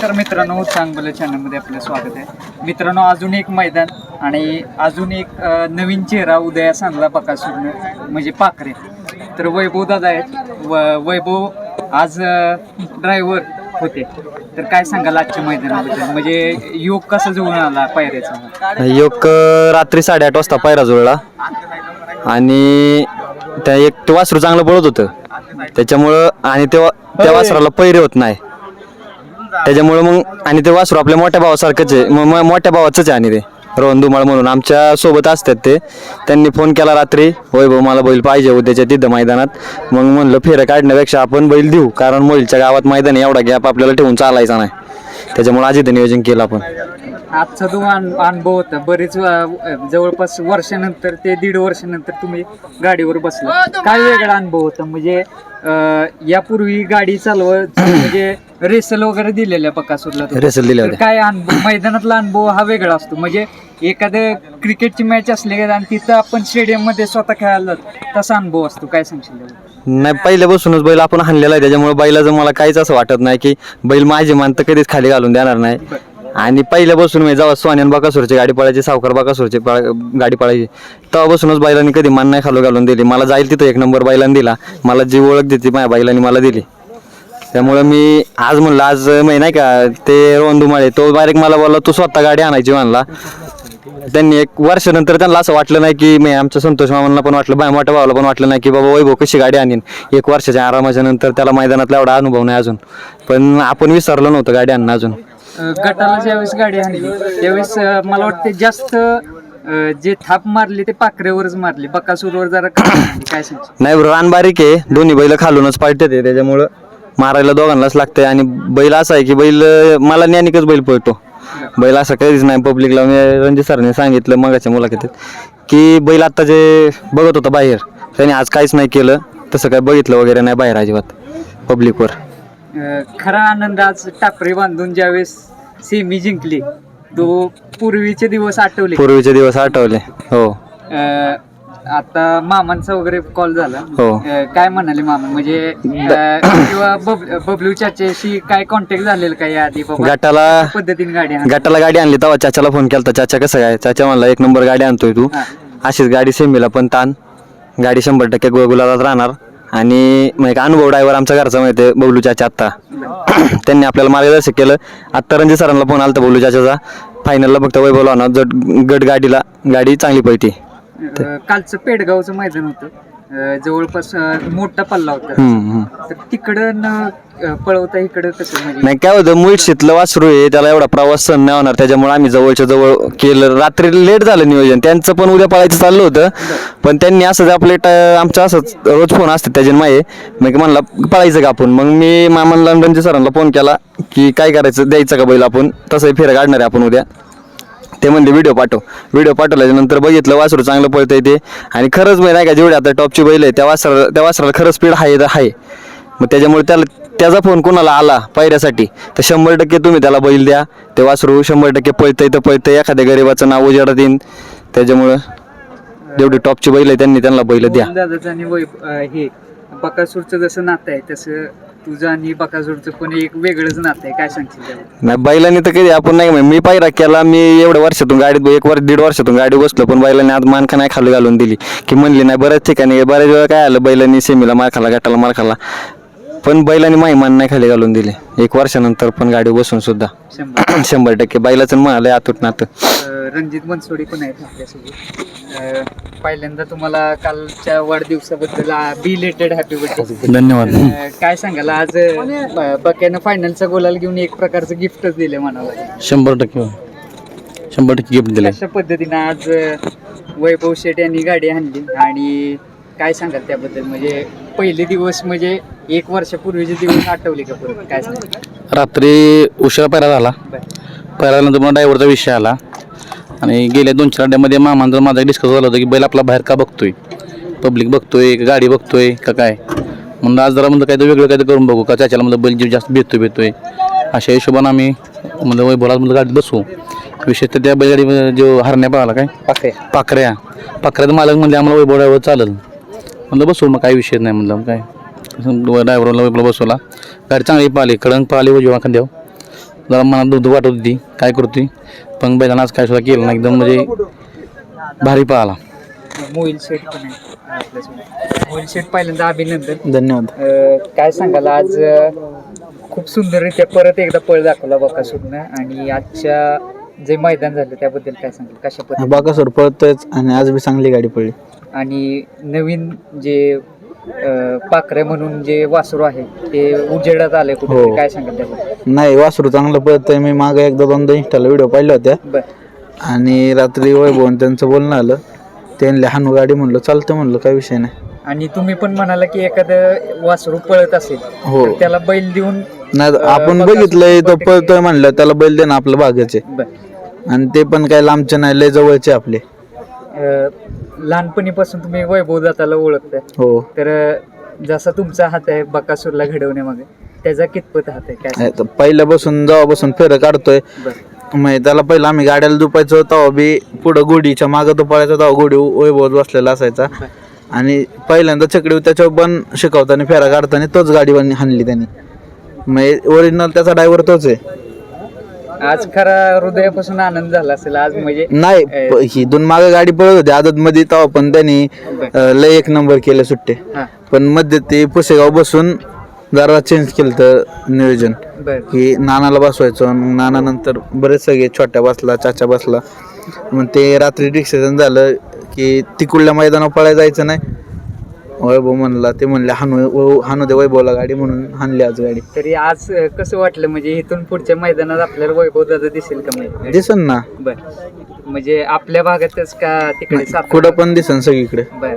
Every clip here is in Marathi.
नमस्कार मित्रांनो चांगलं चॅनलमध्ये आपलं स्वागत आहे. मित्रांनो अजून एक मैदान आणि अजून एक नवीन चेहरा उदयास आणला बकासूरनं म्हणजे पाखरे. तर वैभव दादा आहेत. व वैभव आज ड्रायव्हर होते. तर काय सांगाल आजच्या मैदानाबद्दल? म्हणजे योग कसा जुळून आला पायऱ्याचा? योग रात्री साडेआठ वाजता पायरा जुळला. आणि त्या एक ते वासरू चांगलं पळत होतं. त्याच्यामुळं आणि तेव्हा त्या वासराला पैरे होत नाही. त्याच्यामुळं मग आणि ते वासरू आपल्या मोठ्या भावासारखंच आहे. म- म- मोठ्या भावाचंच आहे आणि ते. रोहन धुमाळ म्हणून. आमच्यासोबत असतात ते. त्यांनी फोन केला रात्री. वैभव मला बैल पाहिजे उद्याच्या तिथं मैदानात. मग म्हणलं फेरं काढण्यापेक्षा आपण बैल देऊ. कारण मोलच्या गावात मैदान आहे, एवढा गॅप आपल्याला ठेवून चालायचा नाही. त्याच्यामुळे आज इथं नियोजन केलं आपण. आजचा जो अन- अनुभव होता बरेच अ, जवळपास वर्षानंतर ते दीड वर्षानंतर तुम्ही गाडीवर बसला. काय वेगळा अनुभव होता? म्हणजे यापूर्वी गाडी चालवत म्हणजे रेसल वगैरे दिलेल्या बकासूरला तुम्ही. रेसल दिल्या तर होत्या. काय अनुभव मैदानातला अनुभव हा वेगळा असतो. म्हणजे एखादं क्रिकेटची मॅच असली का आणि तिथं आपण स्टेडियममध्ये स्वतः खेळायला जातो, तसा अनुभव असतो. काय सांगशील त्यावर? नाही पहिल्यापासूनच बैल आपण हाणलेला आहे. त्याच्यामुळे बैलाचं मला काहीच असं वाटत नाही की बैल माझी मान तर कधीच खाली घालून देणार नाही. आणि पहिल्यापासून मी जेव्हा सोन्यान बाकासूरची गाडी पळायची सावकार बाकासूरची पळ- गाडी पळायची तेव्हापासूनच बैलांनी कधी मान नाही खालू घालून दिली. मला जाईल तिथं एक नंबर बैलांनी दिला. मला जी ओळख देते माझ्या बैलांनी मला दिली. त्यामुळं मी आज म्हणलं आज मी नाही का ते रोंदुमाळे तो बारीक मला बोलला तू स्वतः गाडी आणायची म्हणला. त्यांनी एक वर्षानंतर त्यांना असं वाटलं नाही की मी आमच्या संतोष मामांना पण वाटलं बाय मोठ्या भावाला पण वाटलं नाही की बाबा वैभव कशी गाडी आणीन. एक वर्षाच्या आरामाच्या नंतर त्याला मैदानातला एवढा अनुभव नाही अजून. पण आपण विसरलो नव्हतं गाडी आणणं अजून. गटाला ज्यावेळेस गाडी आणली त्यावेळेस मला वाटते जास्त जे थाप मारली ते पाखरेवरच मारली. बकासूरवर जरा. काय नाही बरं रान बारीक आहे. दोन्ही बैल खालूनच पाळते ते त्याच्यामुळं मारायला दोघांनाच लागतंय. आणि बैल असा आहे की बैल मला ज्ञानिकच बैल पळतो. बैल असं कधीच नाही. पब्लिकला मी रणजित सरने सांगितलं मगाच्या मुलाखतीत की बैल आता जे बघत होता बाहेर त्याने आज काहीच नाही केलं. तसं काय बघितलं वगैरे नाही बाहेर अजिबात पब्लिकवर. खरा आनंद आज टापरे बांधून ज्यावेळेस सेमी जिंकली. तो पूर्वीचे दिवस आठवले. पूर्वीचे दिवस आठवले. हो. अ, आता मामांचा वगैरे कॉल झाला. हो. अ, काय म्हणाले मामा? म्हणजे अ, किंवा बब- बबलू चाच्याशी काय कॉन्टॅक्ट झालेलं काय आधी बाबा? गटाला कशा पद्धतीने गाडी हाण- गटाला गाडी आणली तेव्हा चाच्याला फोन केला चाचा कसं काय चाचा म्हणला एक नंबर गाडी आणतोय तू. हा. अशीच गाडी सेमीला पण ताण. गाडी शंभर टक्के गुलाबात राहणार. आणि मग एक अनुभव ड्रायव्हर आमच्या घरचा माहिती आहे बबलू चाचा आत्ता. त्यांनी आपल्याला मार्गदर्शन केलं. आत्ता रणजित सरांना फोन आला बबलू चाचाचा. फायनलला फक्त वैभव लावणार. जट गट गाडीला गाडी चांगली पळती. कालचं पेडगावचं मैदान होतं. अ, जवळपास अ, मोठा पल्ला होता. हम्म, हम्म. तर तिकडं न अ, पळवता इकडं कसं म्हणजे? नाही काय होतं मुळशीतलं वासरू आहे त्याला एवढा प्रवास सहन नाही होणार. त्याच्यामुळे आम्ही जवळच्या जवळ केलं. रात्री लेट झालं नियोजन. त्यांचं पण उद्या पळायचं चाललं होतं. पण त्यांनी असंच आपले ट- आमचं असंच रोज फोन असतात त्याच्या माये. मग म्हणला पळायचं का आपण? मग मी मामांना रणजित सरांना फोन केला की काय करायचं द्यायचं का बैल आपण? तसंही फेरं काढणार आहे आपण उद्या. ते म्हणले व्हिडिओ पाठव. व्हिडिओ पाठवल्याच्यानंतर बघितलं वासरू चांगलं पळतंय ते. आणि खरंच मी नाही का जेवढे आता टॉपची बैल आहे त्या वासरा त्या वासराला खरंच स्पीड आहे तर आहे मग त्याच्यामुळे त्याला त्याचा फोन कोणाला आला पायऱ्यासाठी? तर शंभर टक्के तुम्ही त्याला बैल द्या. ते वासरू शंभर टक्के पळतंय तर पळतं एखाद्या गरीबाचं नाव उजाडत येईन. त्याच्यामुळं जेवढी टॉपची बैल आहे त्यांनी त्यांना बैल द्या. दादाचं आणि वै हे बकासूरचं जसं नातं आहे तसं तुझं आणि बकासूरचं पण एक वेगळंच नातं आहे काय सांगशील नाही बैलांनी तर कधी आपण नाही मी पायरा केला मी एवढ्या वर्षातून गाडीत एक वर्ष दीड वर्षातून गाडी बसलो पण बैलांनी आज मानखा नाही खाली घालून दिली. की म्हणली नाही बऱ्याच ठिकाणी बऱ्याच वेळा काय आलं बैलांनी सेमीला मार खाला गटाला मार खाला पण बैलांनी माही मान नाही खाली घालून दिली. एक वर्षानंतर पण गाडी बसून सुद्धा. शंभर शंभर टक्के. बैलाचं म्हणालंय आतूट नातं. रणजित बनसोडे पण आहेत आपल्यासोबत. अ, पहिल्यांदा तुम्हाला कालच्या वाढदिवसाबद्दल बिलेटेड हॅपी बर्थडे धन्यवाद. काय सांगाल? आज अ, बक्यानं फायनलचा गोलाल घेऊन एक प्रकारचं गिफ्टच दिले म्हणाला शंभर टक्के. शंभर टक्के गिफ्ट दिले. अशा पद्धतीनं आज अ, वैभव शेठ यांनी गाडी आणली? आणि काय सांगाल त्याबद्दल? म्हणजे पहिले दिवस म्हणजे एक वर्षापूर्वीचे दिवस आठवले का परत? काय रात्री उशिरा पैरा झाला. पैरानंतर मला ड्रायव्हरचा विषय आला. आणि गेल्या दोन चार अड्ड्यामध्ये मामांचं माझा डिस्कस झालं होतं की बैल आपला बाहेर का बघतोय? पब्लिक बघतोय का गाडी बघतोय का काय? म्हणलं आज जरा म्हणलं काहीतरी वेगळं काहीतरी करून बघू का? त्याच्याला म्हणलं बैल जीव जास्त भेटतोय भेटतोय. अशा हिशोबानं आम्ही म्हणलं वैभवला म्हणलं गाडीत बसू. विशेषतः त्या बैलगाडी जो हरण्या पाहिला काय? पाकळ्या पाखऱ्या. पाखऱ्याचं मालक म्हणजे आम्हाला वैभव ड्रायव्हर चालेल. म्हणलं बसू मग काही विषय नाही म्हणलं काय? ड्रायव्हरला वैभवला बसवला गाडी चांगली पाहिली कडंग पाहिली उजवा खांद्यावर जरा मनात दूध वाटत होती काय करतोय पण बैलांना आज काय सुद्धा केलं नाही एकदम म्हणजे भारी पळाला मोहिल शेठ पण मोहिल शेठ पहिल्यांदा अभिनंदन धन्यवाद काय सांगाल आज खूप सुंदररित्या परत एकदा पळ दाखवला बकासूरनं आणि आजच्या जे मैदान झालं त्याबद्दल काय सांगाल कशा पद्धतीने बाकासोर पळतोयच आणि आज बी चांगली गाडी पडली आणि नवीन जे पाखरे म्हणून जे वासरू आहे ते उजेडात आले कुठे? हो. काय त्याबद्दल नाही वासरू चांगलं पळतंय. मी मागे एकदा दोनदा इंस्टाला व्हिडिओ पाहिल्या होत्या. बर. आणि रात्री वैभवन त्यांचं बोलणं आलं. त्यांनी हानू गाडी म्हणलं चालतं म्हणलं काय विषय नाही. आणि तुम्ही पण म्हणाला की एखादं वासरू पळत असेल हो. तर त्याला बैल देऊन नाही आपण बघितलंय तो पळतोय म्हणलं त्याला बैल देणं आपलं भागच बर. आणि ते पण काय लांबचे नाही लय जवळचे आपले. अं, लहानपणीपासून तुम्ही वैभव दाताला ओळखताय. हो. तर जसा तुमचा हात आहे बकासूरला घडवण्यामागे त्याचा कितपत हात आहे? काय नाही तर पहिल्यापासून जेव्हापासून फेरं काढतोय बरं. त्याला पहिलं आम्ही गाड्याला दुपायचो तेव्हा बी पुढं गोडीच्या मागं तो पळायचा तेव्हा गोडी वैभवत बसलेला असायचा. आणि पहिल्यांदा चकडी त्याच्यावर पण शिकवताना फेरा काढताना तोच गाडी हाणली त्यांनी. मग ओरिजिनल त्याचा ड्रायव्हर तोच आहे. आज खरा हृदयापासून आनंद झाला असेल आज म्हणजे नाही प- ही दोन मागे गाडी पळत होती आदत मध्ये तेव्हा पण त्यांनी अं, लय एक नंबर केले सुट्टे. हा. पण मध्ये ते पुसेगाव बसून जरा चेंज केलं तर नियोजन. बर. की नानाला बसवायचो नाना नंतर बरेच सगळे छोट्या बसला चाचा बसला. मग ते रात्री डिसिजन झालं की तिकडल्या मैदानावर पळायला जायचं नाही. वैभव म्हणला ते म्हणले हानू हानू दे वैभवला गाडी म्हणून हाणली आज गाडी. तरी आज अं, कसं वाटलं? म्हणजे इथून पुढच्या मैदानात आपल्याला वैभव दादा दिसेल का म्हणजे दिसन ना. बर. म्हणजे आपल्या भागातच का तिकडे सातारा? कुठं पण दिसन सगळीकडे. बर.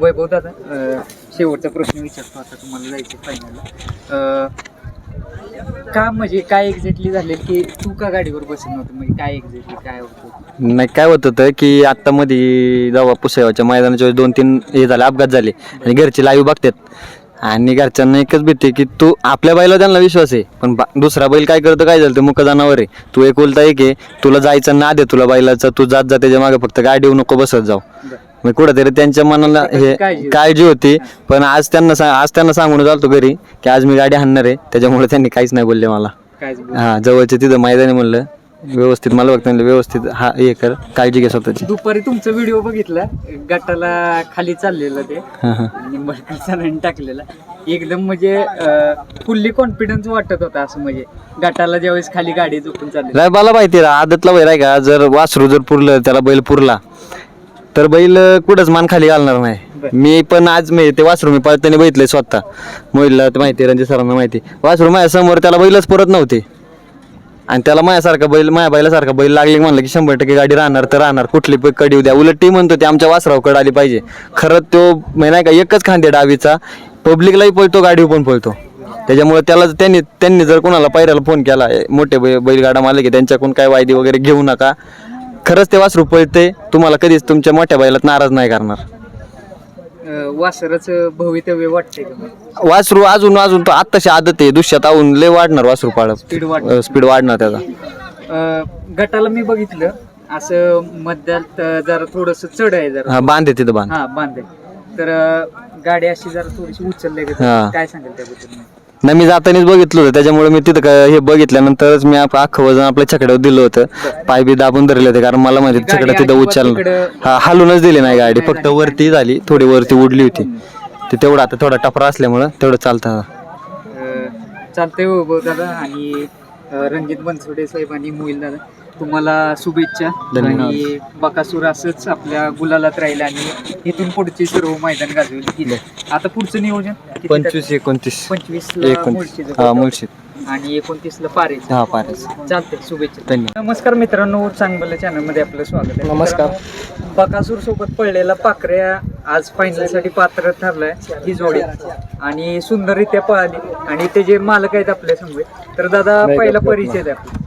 वैभव दादा अं, शेवटचा प्रश्न विचारतो आता तुम्हाला जायचं फायनल का म्हणजे काय एक्झॅक्टली झाले की तू का गाडीवर बसत नव्हतं? म्हणजे काय एक्झॅक्टली काय होतं? नाही काय होत होतं की आत्ता मध्ये जेव्हा पुसेगावच्या मैदानाच्या वेळेस दोन तीन हे झाले अपघात झाले आणि घरचे लाईव्ह बघतात. आणि घरच्यांना एकच भीती की तू आपल्या बैला त्यांना विश्वास आहे पण बा- दुसरा बैल काय करतो काय झालं ते मुक जनावर आहे. तू एक उलटा एक आहे तुला जायचं ना दे तुला बैलाचं तू जात जा त्याच्यामागे फक्त गाडी येऊ नको बसत जाऊ. मग कुठेतरी त्यांच्या मनाला हे काळजी होती. काळजी होती. पण आज त्यांना सा- आज त्यांना सांगून चालतो घरी की आज मी गाडी हाणणार आहे. त्याच्यामुळे त्यांनी काहीच नाही बोलले मला. काय हा जवळच्या तिथं मैदानी म्हणलं व्यवस्थित मला बघता म्हणलं व्यवस्थित हा हे कर काळजी घे स्वतःची. दुपारी तुमचा व्हिडिओ बघितला गटाला खाली चाललेलं ते. हा, हा. आणि सरांनी टाकलेला. एकदम म्हणजे फुल्ली कॉन्फिडन्स वाटत होता असं म्हणजे. गटाला ज्यावेळेस खाली गाडी झोपून चालली नाही मला माहिती आहे आदतला बैल आहे का? जर वासरू जर पुरलं त्याला बैल पुरला. तर बैल कुठंच मान खाली घालणार नाही. मी पण आज मी ते वासरू मी पळताना बघितलंय स्वतः. मोहिलला तर माहिती रणजित सरांना माहिती वासरू माझ्यासमोर त्याला बैलच पुरत नव्हते. आणि त्याला माझ्यासारखा बैल माझ्या बैलासारखा बैल लागली म्हणलं की शंभर टक्के गाडी राहणार तर राहणार. कुठली पण कडी उद्या. उलट ती म्हणतो ते आमच्या वासरावकडे आली पाहिजे. खरं तो म्हणजे नाही का एकच खांदे डावीचा. पब्लिकलाही पळतो गाडी पण पळतो. त्याच्यामुळे त्याला त्यांनी त्यांनी जर कोणाला पायऱ्याला फोन केला मोठे बैलगाडा मालक आहे त्यांच्याकडून काय वायदी वगैरे घेऊ नका. खरंच ते वासरू पळते तुम्हाला कधीच तुमच्या मोठ्या बैलात नाराज नाही करणार. वासरच भवितव्य मग? वासरू अजून अजून तो आत्ताशी आदत आहे. दुष्यात आऊन लय वाढणार वासरू पाळ Speed वाढणार. स्पीड वाढणार त्याचा. गटाला मी बघितलं. असं मध्यात अं, जरा थोडस चढ आहे जरा. हा बांध आहे तिथं बांध. हा बांधे तर अं, गाडी अशी जरा थोडीशी उचलली का? हा. काय सांगाल त्याबद्दल? नाही मी जातानाच बघितलं होतं. त्याच्यामुळे मी तिथं काय हे बघितल्यानंतरच मी आप- अख्खं वजन आपल्या छकड्यावर दिलं होतं. पाय बी दाबून धरले होते कारण मला माहिती गाडी छकड्या तिथं अजिबात उचल तिकडं- हा हलूनच दिली नाही गाडी फक्त वरती झाली थोडी वरती उडली होती. ते तेवढं आता थोडा टपरा असल्यामुळं तेवढं चालतं. चालतंय हो दादा. आणि अं, रणजित बनसोडे साहेब आणि मोहिल दादा तुम्हाला शुभेच्छा. आणि बकासूर असंच आपल्या गुलालात राहील आणि इथून पुढची सर्व मैदान गाजवेल. आता पुढचं नियोजन? किती पंचवीस एकोणतीस. पंचवीस ला एकोणतीस हा मुळशीत आणि एकोणतीस ला हा पारेस चालते शुभेच्छा. धन्यवाद. नमस्कार मित्रांनो चांगलं चॅनलमध्ये आपलं स्वागत आहे. नमस्कार. बकासूर सोबत पडलेला पाखऱ्या आज फायनलसाठी पात्र ठरलाय. ही जोडी. आणि सुंदररित्या पळाली. आणि ते जे मालक आहेत आपल्यासमोर तर दादा पहिला परिचय द्या. आपला.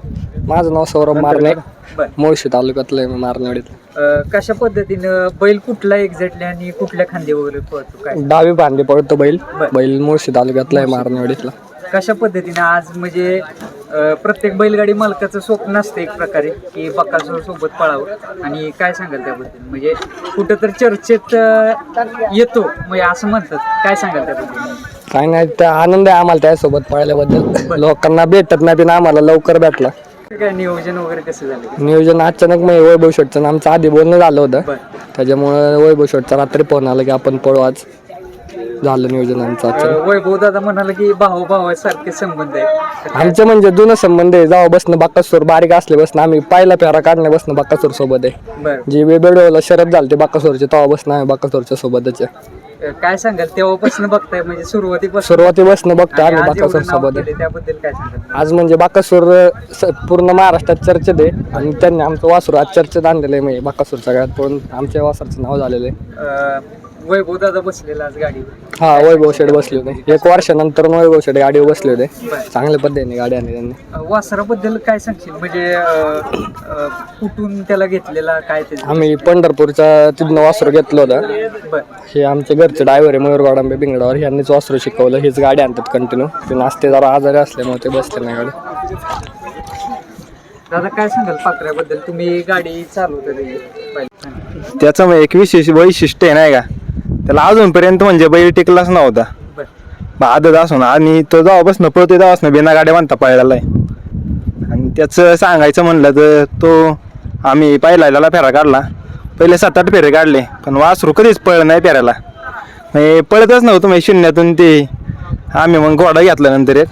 माझं नाव सौरभ मारणे बर. मुळशी तालुक्यातलं आहे मारनेवाडीत अं, कशा पद्धतीनं बैल कुठला एक्झॅक्टली आणि कुठल्या खांदे वगैरे पळतो काय? डावी भांडी पडतो बैल. बर. बैल मुळशी तालुक्यातला आहे मारनेवाडीतला कशा पद्धतीने आज म्हणजे अं, प्रत्येक बैलगाडी मालकाचं स्वप्न असतं एक प्रकारे की बकासूर सोबत पळावं? आणि काय सांगाल त्याबद्दल? म्हणजे कुठं तर चर्चेत अं, येतो. म्हणजे असं म्हणतात. काय सांगाल त्याबद्दल? काय नाही त्या आनंद आहे आम्हाला त्यासोबत पळाल्याबद्दल. लोकांना भेटत नाही पण आम्हाला लवकर भेटला. काय नियोजन वगैरे कसं झालं? नियोजन अचानक मग वैभव शेटचं आमचं आधी बोलणं झालं होतं. त्याच्यामुळे वैभव शेटचा रात्री फोन आला की आपण पळू आज. झालं नियोजन आमचं अचानक. वैभव दादा म्हणाला की भाऊ भावासारखे संबंध आहे आमचे म्हणजे जुनं संबंध आहे. जेव्हा बसणं बाकासूर बारीक असले बसणं. आम्ही पहिला फेरा काढण्या बसणं बाकासूर सोबत आहे. बर. जी वेबेडोला शरद झाली ते बाकासूरचे तेव्हा बसणं आम्ही बाकासूरच्या सोबतच आहे. काय सांगाल? तेव्हापासून बघताय म्हणजे सुरुवातीपासून? सुरुवाती बसणं बघतो आणि आम्ही आज एवढं बाकासूर नाव सोबत केलंय, त्याबद्दल काय सांगाल? आज म्हणजे बाकासूर स- पूर्ण महाराष्ट्रात चर्चेत आहे. आणि त्यांनी आमचं वासरू आज चर्चेत आणलेलं आहे म्हणजे बाकासूर सगळ्यात पण आमच्या वासराचं नाव झालेलं आहे. अं, वैभव दादा बसलेला आज गाडी हा वैभव शेड बसले होते. एक वर्षानंतर वैभव शेड गाडीवर बसले होते. चांगल्या पद्धतीने गाडी आणली त्यांनी. वासराबद्दल काय सांगशील? म्हणजे अं, अं, कुठून त्याला घेतलेला काय ते? आम्ही पंढरपूरच्या तिथनं वासरू घेतलं होतं. बर. हे आमचे घरचे ड्रायव्हर आहे मयूर गाडांबे बिंगडावर. यांनीच वासरू शिकवलं. हीच गाडी आणतात कंटिन्यू ते जरा आजारी असल्यामुळे ते बसले नाही गाडी. दादा काय सांगाल पाकऱ्याबद्दल? तुम्ही गाडी चालवता त्याची पहिल्यांदा. त्याचं मग एक विशेष वैशिष्ट्य आहे नाही का? त्याला अजूनपर्यंत म्हणजे बैल टिकलाच नव्हता. बा आदत असून आणि तो जेव्हापासून पळतोय तेव्हापासून बिना गाड्या बांधता पळलेला आहे आणि त्याचं सांगायचं म्हणलं तर तो आम्ही पहिला फेरा काढला. पहिले सात आठ फेरे काढले पण वासरू कधीच पळलं नाही फेऱ्याला. म्हणजे पळतच नव्हतं म्हणजे शून्यातून ते आम्ही मग घोडा घेतला नंतर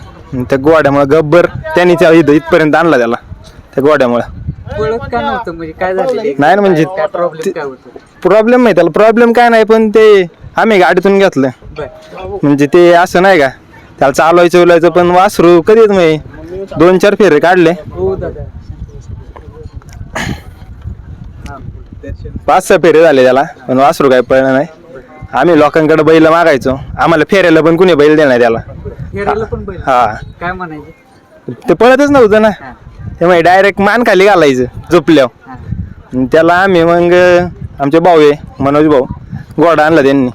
त्या घोड्यामुळे गब्बर त्यांनी त्या इथं इथपर्यंत आणला त्याला त्या घोड्यामुळे पळत का नव्हतं? म्हणजे काय नाही ना म्हणजे काय प्रॉब्लेम काय होतो? प्रॉब्लेम नाही त्याला प्रॉब्लेम काय नाही पण ते आम्ही गाडीतून घेतलं. म्हणजे ते असं नाही का त्याला चालवायचं उलायचं पण वासरू कधीच नाही. दोन चार फेरे काढले. हो दादा. पाच सहा फेरे झाले त्याला पण वासरू काय पळलं नाही. आम्ही लोकांकडे बैल मागायचो. आम्हाला फेऱ्याला पण कुणी बैल देणार त्याला. फेरायला पण बैल. हा. काय म्हणायचे? ते पळतच नव्हतं ना. त्यामुळे डायरेक्ट मान खाली घालायचं झोपल्यावर. आणि त्याला आम्ही मग आमचे भाऊ आहे मनोज भाऊ घोडा आणला त्यांनी.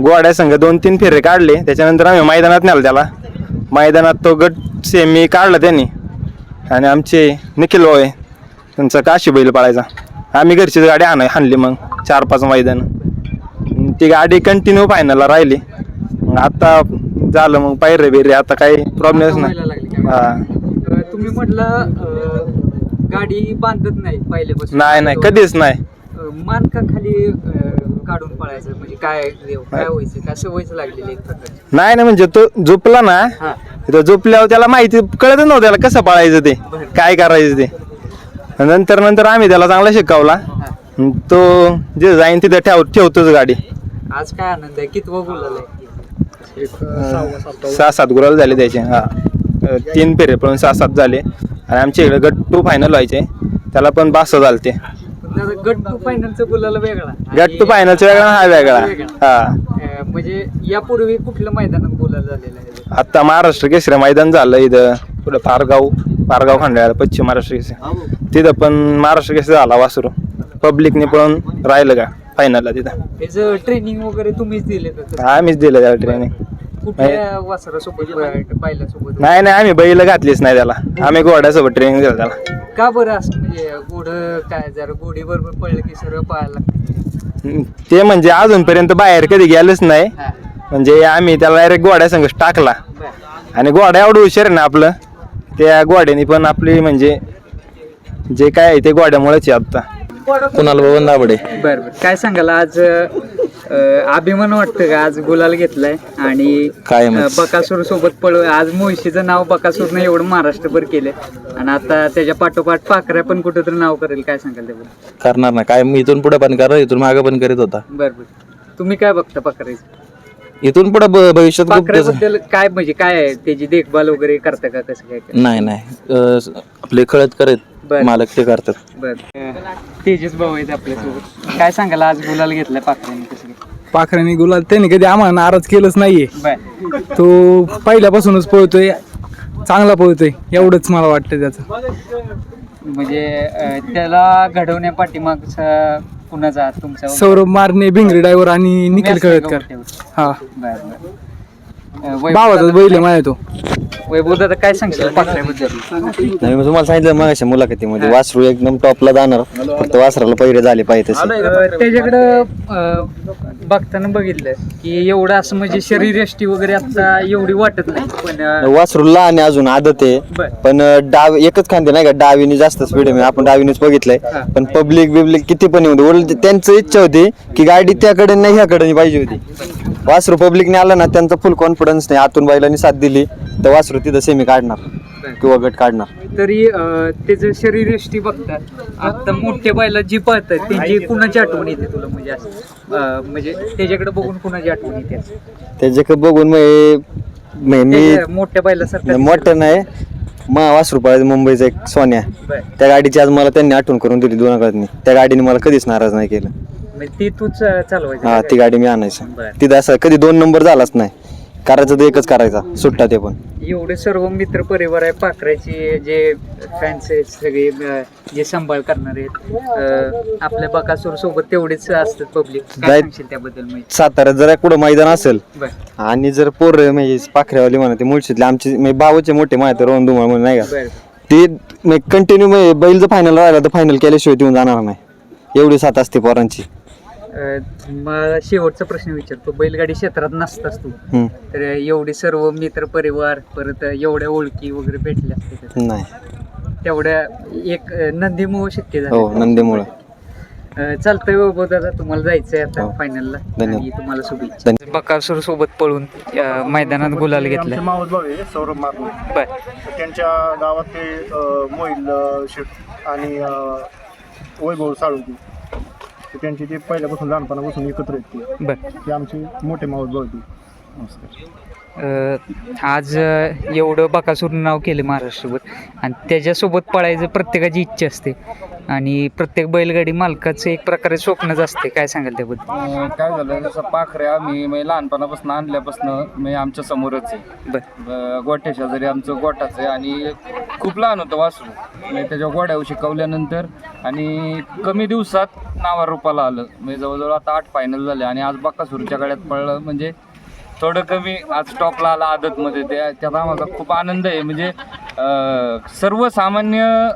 घोड्या संघ दोन तीन फेरे काढले त्याच्यानंतर आम्ही मैदानात नेला त्याला. मैदानात तो गट सेमी काढला त्यांनी. आणि आमचे निखिल भाऊ आहे त्यांचा काशी बैल पाळायचा. आम्ही घरचीच गाडी आण हाणली मग चार पाच मैदान. ती गाडी कंटिन्यू फायनलला राहिली. मग आता झालं मग पायरे बिरे आता काही प्रॉब्लेमच नाही? हा. तुम्ही म्हटलं गाडी बांधत नाही पहिल्यापासून. नाही नाही कधीच नाही. अं, मान का खाली अं, काढून पळायचं म्हणजे काय काय व्हायचं? काय सवयच लागलेली एक प्रकारची. नाही ना म्हणजे तो झोपला ना हा. तो झोपल्यावर त्याला माहिती कळतच नव्हतं त्याला कसं पाळायचं ते काय करायचं ते. नंतर नंतर आम्ही त्याला चांगला शिकवला. हा. तो जे जाईन तिथे ठेव ठेवतोच गाडी. आज काय आनंद आहे? कितवं सहा सात गुराल झाले त्याचे हा. तीन फेरे पळून सहा सात झाले. आणि आमच्या इकडे गट टू फायनल व्हायचे. त्याला पण सहा झालते. गट टू फायनलचा बोलायला वेगळा. गट टू फायनलचा वेगळा हा वेगळा. हा. म्हणजे यापूर्वी कुठलं मैदानात बोलायला झालेलं आहे? आता महाराष्ट्र केसरी मैदान झालं इथं. पुढं फारगाव फारगाव खंडाळा पश्चिम महाराष्ट्र केसरी. तिथं पण महाराष्ट्र केसरी झाला वासरू. पब्लिकने पण राहिलं का फायनलला तिथं? त्याचं ट्रेनिंग वगैरे तुम्हीच दिले का? कसं? आम्हीच दिलं त्याला ट्रेनिंग कुठल्या वासरासोबत पाहिल्यासोबत नाही नाही आम्ही बैल घातलीच नाही त्याला. आम्ही घोड्यासोबत ट्रेनिंग दिलं त्याला. का बरं असं? म्हणजे घोड काय जरा घोडी बरोबर पडलं की सर्व पाहायला ते म्हणजे अजूनपर्यंत बाहेर कधी गेलंच नाही. म्हणजे आम्ही त्याला डायरेक्ट घोड्या संघ टाकला. आणि घोडा एवढं हुशार आहे ना आपलं त्या घोड्याने पण आपली म्हणजे जे काय आहे ते घोड्यामुळेच आहे आता. कुणाल बाबा दाबडे बरं बरं. काय सांगाल? आज अं, अभिमान वाटतं का? आज गुलाल घेतलाय आणि कायमच. बकासूर सोबत पळ आज मुळशीचं नाव बकासूरने एवढं महाराष्ट्रभर केलंय. आणि आता त्याच्या पाठोपाठ पाखऱ्या पण कुठंतरी नाव करेल. काय सांगाल त्याबद्दल? करणार ना काय मी इथून पुढे पण करणार इथून मागे पण करीत होता. बरं बरं. तुम्ही काय बघता पाखऱ्याचं? इथून पुढे भविष्यात खूप त्याचं- पाखऱ्याबद्दल काय म्हणजे काय आहे? त्याची देखभाल वगैरे करता का कसं काय? नाही नाही. अं, आपले कळत करत बरं. मालक ते करतात. बरं. तेजस भाऊ आहेत आपल्यासोबत. काय सांगाल? आज गुलाल घेतलाय पाखऱ्याने कसं काय? पाखरांनी गुलाल त्याने कधी आम्हाला नाराज केलंच नाहीये. बर. तो पहिल्यापासूनच पळतोय. चांगला पळतोय. एवढंच मला वाटतं त्याचं. म्हणजे अं, त्याला घडवण्या पाठीमागचा कुणाचा हात तुमचा सौरभ मारणे भिंगरे ड्रायव्हर आणि निखिल कळतकर? हा. बर बर. अं, वैभव भावाचा दादा बैल आहे माझ्या तो. वैभव दादा काय सांगशील पाखऱ्याबद्दल नाही मी तुम्हाला सांगितलं मग अशा मुलाखतीमध्ये वासरू एकदम टॉपला जाणार. फक्त वासराला पैरे झाले पाहिजे तसे. अं, त्याच्याकडं अं, बघताना बघितलं की एवढं असं म्हणजे शरीरयष्टी वगैरे आता एवढी वाटत नाही पण अं, वासरू लहान आहे अजून आदत आहे. बर. पण अं, डाव एकच खांदे नाही का डावीने जास्त स्पीड आहे. आपण डावीनेच बघितलंय. हा. पण पब्लिक बिब्लिक किती पण येऊ दे. उलट त्यांचं इच्छा होती की गाडी त्याकडे नाही ह्याकडे पाहिजे होती. वासरू पब्लिकने आला ना त्यांचा फुल कॉन्फिडन्स नाही. आतून बैलांनी साथ दिली तर वासरू तिथं सेमी काढणार किंवा गट काढणार. तरी अं, त्याचं शरीरयष्टी बघता आता मोठ्या बायला जी पळतात त्यांची कुणाची आठवण येते तुला? म्हणजे असं अं, म्हणजे त्याच्याकडे बघून कुणाची आठवण येते असं? त्याच्याकडे बघून मग हे- मग मी त्याच्या मोठ्या बायला सारखं मोठं नाही. मा वासरू पाहिजे मुंबईचा एक सोन्या. बर. त्या गाडीची आज मला त्यांनी आठवण करून दिली दोन काळातनी त्या गाडीने मला कधीच नाराज नाही केलं. म्हणजे ती तूच चालवायची हा ती गाडी मी आणायचं. बरं. तिथं असं कधी दोन नंबर झालाच नाही. करायचं तर एकच करायचा सुट्टा ते पण. एवढे सर्व मित्र परिवार आहे पाखराचे जे फॅन्स आहेत सगळे अं, जे सांभाळ करणारे आहेत अं, आपल्या बकासूर सोबत तेवढेच असतात पब्लिक काय जाय- सांगशील त्याबद्दल साताऱ्यात जर कुठं मैदान असेल बर. आणि जर पोर म्हणजे पाखरेवाली म्हणा ते मुळशीतले आमचे म्हणजे बाबाचे मोठे माहिती रोहन धुमाळ म्हणून नाही का? बर. ते कंटिन्यू म्हणजे बैल जर फायनल राहिला तर फायनल केल्याशिवाय देऊन जाणार नाही. एवढी साथ असते पोरांची. अं, मला शेवटचा प्रश्न विचारतो. बैलगाडी क्षेत्रात नसतास तू. तर एवढे सर्व मित्र परिवार परत एवढ्या ओळखी वगैरे भेटल्या असते नाही. तेवढ्या एक अं, नंदीमुळे शक्य झालं. हो नंदीमुळं अं, चालतंय बाबा दादा तुम्हाला जायचंय आता हो. फायनलला धन्यवाद. आणि तुम्हाला शुभेच्छा. बकासूर सोबत पळून अं, मैदानात गुलाल आमचे घेतलाय मावस भाऊ आहे सौरभ मारणे बर. त्यांच्या गावात ते अ, मोहिल अ, शेठ आणि अ, वैभव साळुंकी. ते त्यांची ते पहिल्यापासून लहानपणापासून एकत्र आहेत ते. बर. ते आमचे मोठे मावस भाऊ आहेत अं, आज अं, एवढं बकासूर नाव केलं महाराष्ट्रभर. आणि त्याच्यासोबत पळायचं प्रत्येकाची इच्छा असते. आणि प्रत्येक बैलगाडी मालकाचं एक प्रकारे स्वप्नच असते. काय सांगाल त्याबद्दल? अं, काय झालं जसं पाखरे आम्ही म्हणजे लहानपणापासून आणल्यापासून म्हणजे आमच्या समोरच आहे. बर. ब- गोठ्या शेजारी आमचं गोठाच आहे आणि खूप लहान होतं वासरू. म्हणजे त्याच्या गोड्यावर शिकवल्यानंतर आणि कमी दिवसात नावा रूपाला आलं. म्हणजे जवळजवळ आता आठ फायनल झाले आणि आज बक्कासूरच्या गाड्यात पडलं म्हणजे थोडं कमी आज टॉपला आला आदतमध्ये. त्या त्यात आम्हाला खूप आनंद आहे. म्हणजे अं, सर्वसामान्य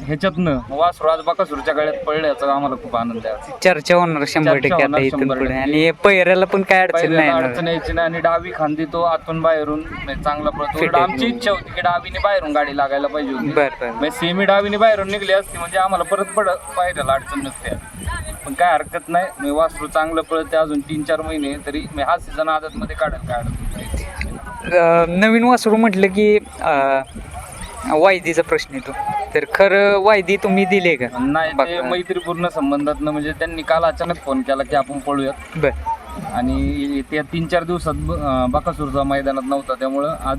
ह्याच्यातनं वासरू आज बकासूरच्या गाड्यात पडलं याचा आम्हाला खूप आनंद आहे. चर्चा होणार शंभर चर्चा टक्के आता होणार इथून शंभर पुढे टक्के. आणि पैऱ्याला पण काय अडचण नाही पहिल्यांदा येणार. अडचण यायची नाही आणि डावी खांदी तो आतून बाहेरून म्हणजे चांगला पळतो Fit उलट आहे. आमची इच्छा होती की डावीने बाहेरून गाडी लागायला पाहिजे होती बर बर म्हणजे सेमी डावीने बाहेरून निघली असती म्हणजे आम्हाला परत पड पाहिजे अडचण नसते पण काय हरकत नाही मी वासरू चांगलं पळते अजून तीन चार महिने तरी मी हा सीझन आदत मध्ये काढेल काय अडचण नाही. अं, नवीन वासरू म्हटलं की अं, वायदीचा प्रश्न येतो तर खरं वायदी तुम्ही दिले का नाही ते बघा. मैत्रीपूर्ण संबंधात म्हणजे त्यांनी काल अचानक फोन केला की आपण पळूयात बर आणि त्या तीन चार दिवसात ब- अं, बकासूरचा मैदानात नव्हता त्यामुळं आज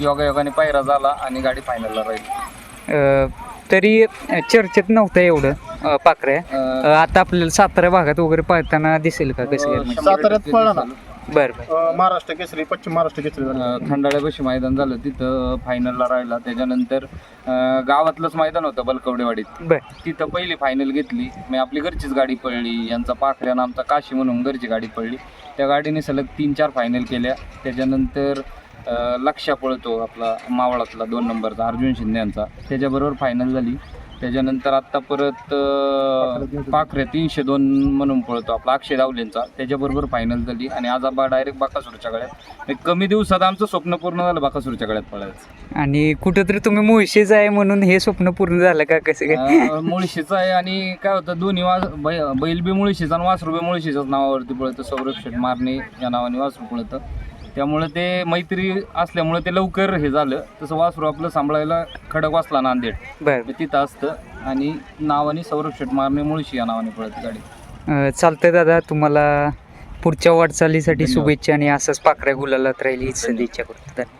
योगायोगाने पायरा झाला आणि गाडी फायनलला राहील अं, तरी चर्चेत नव्हतं एवढं अं, पाखऱ्या अं, अं, आता आपल्याला सातारा भागात वगैरे पळताना दिसेल का कसं काय? शंभर साताऱ्यात टक्के पळला ना. दिसेल. बर बर. अ, महाराष्ट्र केसरी पश्चिम महाराष्ट्र केसरी झालं अं, खंडाळ्यापाशी मैदान झालं तिथं फायनलला राहिला. त्याच्यानंतर अं, गावातलंच मैदान होतं बलकवडेवाडीत. बर. तिथं पहिली फायनल घेतली. मी आपली घरचीच गाडी पडली. यांचा पाखऱ्यानं आमचा काशी म्हणून घरची गाडी पडली. त्या गाडीने सलग तीन चार फायनल केल्या. त्याच्यानंतर अं, लक्षा पळतो आपला मावळातला दोन नंबरचा अर्जुन शिंदे यांचा. त्याच्याबरोबर फायनल झाली. त्याच्यानंतर आत्ता परत अं, पाखरे तीनशे दोन म्हणून पळतो आपला अक्षय दावलेंचा. त्याच्याबरोबर फायनल झाली आणि आज आबा डायरेक्ट बाकासूरच्या गळ्यात. एक कमी दिवसात आमचं स्वप्न पूर्ण झालं बाकासूरच्या गळ्यात पळायचं. आणि कुठंतरी तुम्ही मुळशीच आहे म्हणून हे स्वप्न पूर्ण झालं का कसं काय? अं, मुळशीचं आहे आणि काय होतं दोन्ही वास बै- बैल बी मुळशीचा आणि वासरू बी मुळशीच्याच नावावरती पळतं. सौरभ शेठ मारणे या नावाने वासरू पळतं. त्यामुळे ते मैत्री असल्यामुळे ते लवकर हे झालं. तसं वासरू आपलं सांभाळायला खडक वाचला नांदेड. बर. ते तिथं असतं. आणि नावाने शेठ मारणे मुळशी या नावाने पळते गाडी. अं, चालतंय दादा तुम्हाला पुढच्या वाटचालीसाठी शुभेच्छा आणि असंच पाखऱ्या गुलालात राहील. हीच सदिच्छा करतो धन्यवाद.